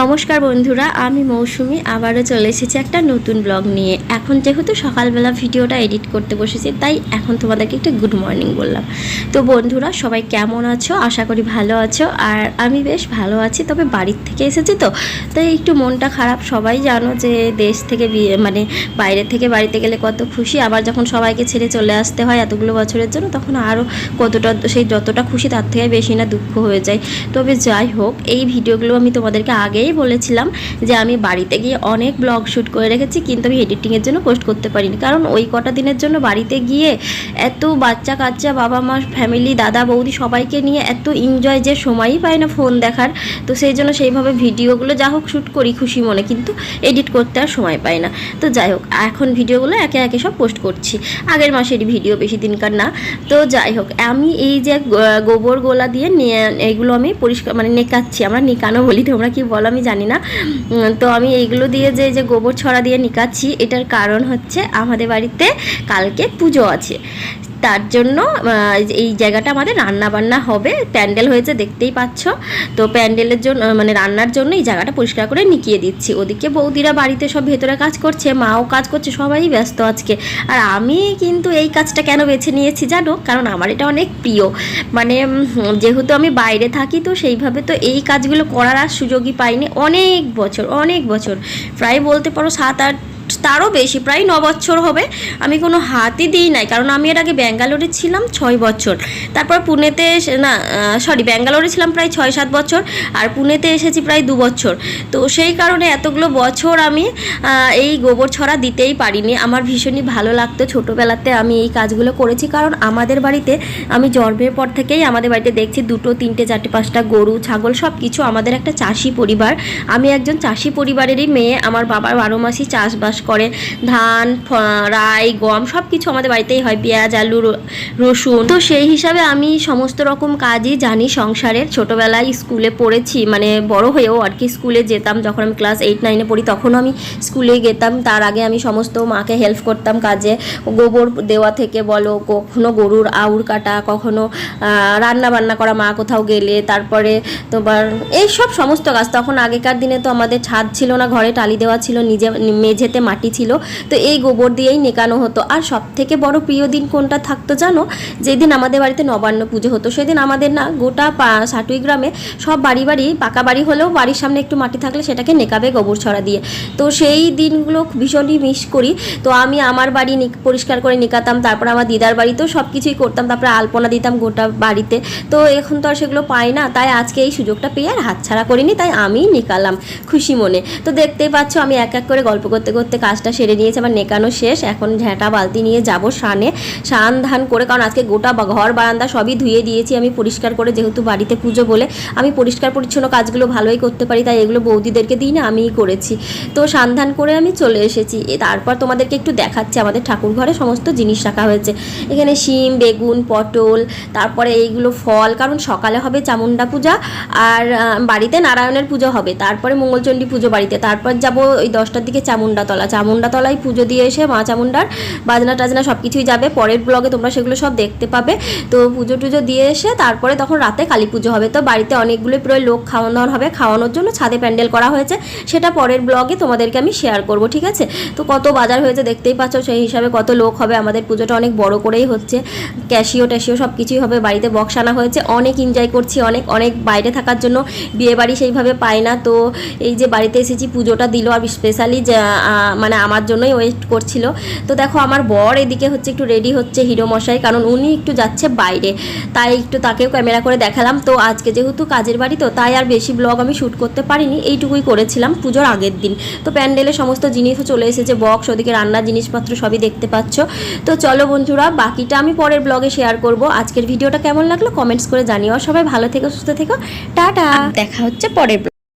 নমস্কার বন্ধুরা, আমি মৌসুমি, আবারও চলে এসেছি একটা নতুন ব্লগ নিয়ে। এখন যেহেতু সকালবেলা ভিডিওটা এডিট করতে বসেছি, তাই এখন তোমাদেরকে একটা গুড মর্নিং বললাম। তো বন্ধুরা, সবাই কেমন আছো? আশা করি ভালো আছো। আর আমি বেশ ভালো আছি, তবে বাড়ির থেকে এসেছি তো। তাই একটু মনটা খারাপ, সবাই জানো যে দেশ থেকে মানে বাইরে থেকে বাড়িতে গেলে কত খুশি। আবার যখন সবাইকে ছেড়ে চলে আসতে হয় এতগুলো বছরের জন্য, তখন আরও কতটা, সেই যতটা খুশি তার থেকে বেশি না দুঃখ হয়ে যায়। তবে যাই হোক, এই ভিডিওগুলো আমি তোমাদেরকে আগেই বলেছিলাম যে আমি বাড়িতে গিয়ে অনেক ব্লগ শ্যুট করে রেখেছি, কিন্তু আমি এডিটিংয়ের জন্য পোস্ট করতে পারিনি। কারণ ওই কটা দিনের জন্য বাড়িতে গিয়ে এত বাচ্চা কাচ্চা, বাবা মা ফ্যামিলি দাদা, বৌদি সবাইকে নিয়ে এত এনজয় যে সময়ই পায় না ফোন দেখার। তো সেই জন্য সেইভাবে ভিডিওগুলো যা হোক শ্যুট করি খুশি মনে, কিন্তু এডিট করতে আর সময় পাই না। তো যাই হোক, এখন ভিডিওগুলো একে একে সব পোস্ট করছি। আগের মাসেরই ভিডিও বেশি দিনকার না। তো যাই হোক, আমি এই যে গোবর গোলা দিয়ে নিয়ে- এইগুলো আমি পরিষ্কার মানে নেকাচ্ছি, আমরা নিকানো বলি তোমরা কি বলো? আমি জানি না। তো আমি এইগুলো দিয়ে যে যে গোবর ছড়া দিয়ে নিকাচ্ছি, এটার কারণ হচ্ছে আমাদের বাড়িতে কালকে পুজো আছে। তার জন্য এই জায়গাটা আমাদের রান্না বান্না হবে। প্যান্ডেল হয়েছে, দেখতেই পাচ্ছ। তো প্যান্ডেলের জন্য মানে রান্নার জন্য এই জায়গাটা পরিষ্কার করে নিকিয়ে দিচ্ছি। ওদিকে বৌদিরা বাড়িতে সব ভেতরে কাজ করছে, মাও কাজ করছে, সবাই ব্যস্ত আজকে। আর আমি কিন্তু এই কাজটা কেন বেছে নিয়েছি জানো? কারণ আমার এটা অনেক প্রিয়। মানে যেহেতু আমি বাইরে থাকি, তো সেইভাবে তো এই কাজগুলো করার আর সুযোগই পাইনি। অনেক বছর অনেক বছর। প্রায় বলতে পারো সাত আট তারও বেশি, প্রায় ন বছর হবে। আমি কোনো হাতই দিই নাই, কারণ আমি এর আগে ব্যাঙ্গালোরে ছিলাম ছয় বছর। তারপর পুনেতে না সরি ব্যাঙ্গালোরে ছিলাম প্রায় ছয় সাত বছর, আর পুনেতে এসেছি প্রায় দু বছর। তো সেই কারণে এতগুলো বছর আমি এই গোবর ছড়া দিতেই পারিনি। আমার ভীষণই ভালো লাগতো ছোটোবেলাতে আমি এই কাজগুলো করেছি, কারণ আমাদের বাড়িতে, আমি জন্মের পর থেকেই আমাদের বাড়িতে দেখছি দুটো, তিনটে, চারটে, পাঁচটা গরু, ছাগল সব কিছু আমাদের একটা চাষি পরিবার। আমি একজন চাষি পরিবারেরই মেয়ে, আমার বাবার বারো মাসই চাষবাস করে ধান রাই, গম সব কিছু আমাদের বাড়িতেই হয়, পেঁয়াজ, আলু রসুন। তো সেই হিসাবে আমি সমস্ত রকম কাজই জানি সংসারের। ছোটোবেলায় স্কুলে পড়েছি মানে বড় হয়েও আর কি স্কুলে যেতাম, যখন আমি ক্লাস এইট নাইনে পড়ি, তখনও আমি স্কুলে যেতাম তার আগে আমি সমস্ত মাকে হেল্প করতাম কাজে। গোবর দেওয়া থেকে বলো, কখনো গরুর আউর কাটা, কখনো রান্না বান্না করা, মা কোথাও গেলে, তারপরে তোমার এইসব সমস্ত কাজ। তখন আগেকার দিনে তো আমাদের ছাদ ছিল না, ঘরে টালি দেওয়া ছিল, নিজে, মেঝেতে মাটি ছিল। তো এই গোবর দিয়েই নেকানো হতো। আর সব থেকে বড় প্রিয় দিন কোনটা থাকতো জানো? যেদিন আমাদের বাড়িতে নবান্ন পুজো হতো, সেদিন আমাদের না গোটা সাটুই গ্রামে সব বাড়ি বাড়ি পাকা বাড়ি হলেও বাড়ির সামনে একটু মাটি থাকলে সেটাকে নেকাবে গোবর ছড়া দিয়ে। তো সেই দিনগুলো ভীষণই মিস করি। তো আমি আমার বাড়ি পরিষ্কার করে নিকাতাম, তারপর আমার দিদার বাড়িতেও সব কিছুই করতাম, তারপরে আলপনা দিতাম গোটা বাড়িতে। তো এখন তো আর সেগুলো পাই না, তাই আজকে এই সুযোগটা পেয়ে আর হাতছাড়া করিনি, তাই আমি নিকালাম খুশি মনে। তো দেখতেই পাচ্ছ, আমি এক এক করে গল্প করতে করতে কাজটা সেরে নিয়েছে, আমার নেকানো শেষ। এখন ঝ্যাঁটা বালতি নিয়ে যাব সানে। সান ধান করে, কারণ আজকে গোটা ঘর বারান্দা সবই ধুয়ে দিয়েছি আমি পরিষ্কার করে, যেহেতু বাড়িতে পুজো বলে। আমি পরিষ্কার পরিচ্ছন্ন কাজগুলো ভালোই করতে পারি, তাই এগুলো বৌদিদেরকে দিই না, আমিই করেছি। তো সান্ধান করে আমি চলে এসেছি। তারপর তোমাদেরকে একটু দেখাচ্ছি, আমাদের ঠাকুর ঘরে সমস্ত জিনিস রাখা হয়েছে। এখানে শিম, বেগুন, পটল, তারপরে এইগুলো ফল, কারণ সকালে হবে চামুন্ডা পূজা, আর বাড়িতে নারায়ণের পুজো হবে। তারপরে মঙ্গলচণ্ডী পুজো বাড়িতে। তারপর যাব ওই দশটার দিকে চামুন্ডাতলা চামুন্ডাতলায় পুজো দিয়ে এসে মা চামুন্ডার বাজনা টাজনা সব কিছুই যাবে। পরের ব্লগে তোমরা সেগুলো সব দেখতে পাবে। তো পুজো টুজো দিয়ে এসে তারপরে তখন রাতে কালী পুজো হবে। তো বাড়িতে অনেকগুলো প্রায় লোক খাওয়ান দাওয়ান হবে। খাওয়ানোর জন্য ছাদে প্যান্ডেল করা হয়েছে। সেটা পরের ব্লগে তোমাদেরকে আমি শেয়ার করব, ঠিক আছে? তো কত বাজার হয়েছে দেখতেই পাচ্ছ, সেই হিসাবে কত লোক হবে। আমাদের পুজোটা অনেক বড় করেই হচ্ছে। ক্যাশিও ট্যাশিও সব কিছুই হবে। বাড়িতে বক্স আনা হয়েছে। অনেক এনজয় করছি, অনেক অনেক বাইরে থাকার জন্য। বিয়ে বাড়ি সেইভাবে পাই না। তো এই যে বাড়িতে এসেছি, পুজোটা দিল। আর স্পেশালি মানে আমার জন্যই ওয়েট করছিল। তো দেখো, আমার বর এদিকে হচ্ছে একটু রেডি হচ্ছে হিরো মশাই, কারণ উনি একটু যাচ্ছে বাইরে। তাই একটু তাকেও ক্যামেরা করে দেখালাম। তো আজকে যেহেতু কাজের বাড়ি, তো তাই আর বেশি ব্লগ আমি শ্যুট করতে পারিনি। এইটুকুই করেছিলাম পুজোর আগের দিন। তো প্যান্ডেলে সমস্ত জিনিসও চলে এসেছে বক্স ওদিকে রান্নার জিনিসপত্র সবই দেখতে পাচ্ছ। তো চলো বন্ধুরা, বাকিটা আমি পরের ব্লগে শেয়ার করব। আজকের ভিডিওটা কেমন লাগল কমেন্টস করে জানিও। সবাই ভালো থেকো, সুস্থ থেকো। টাটা! দেখা হচ্ছে পরের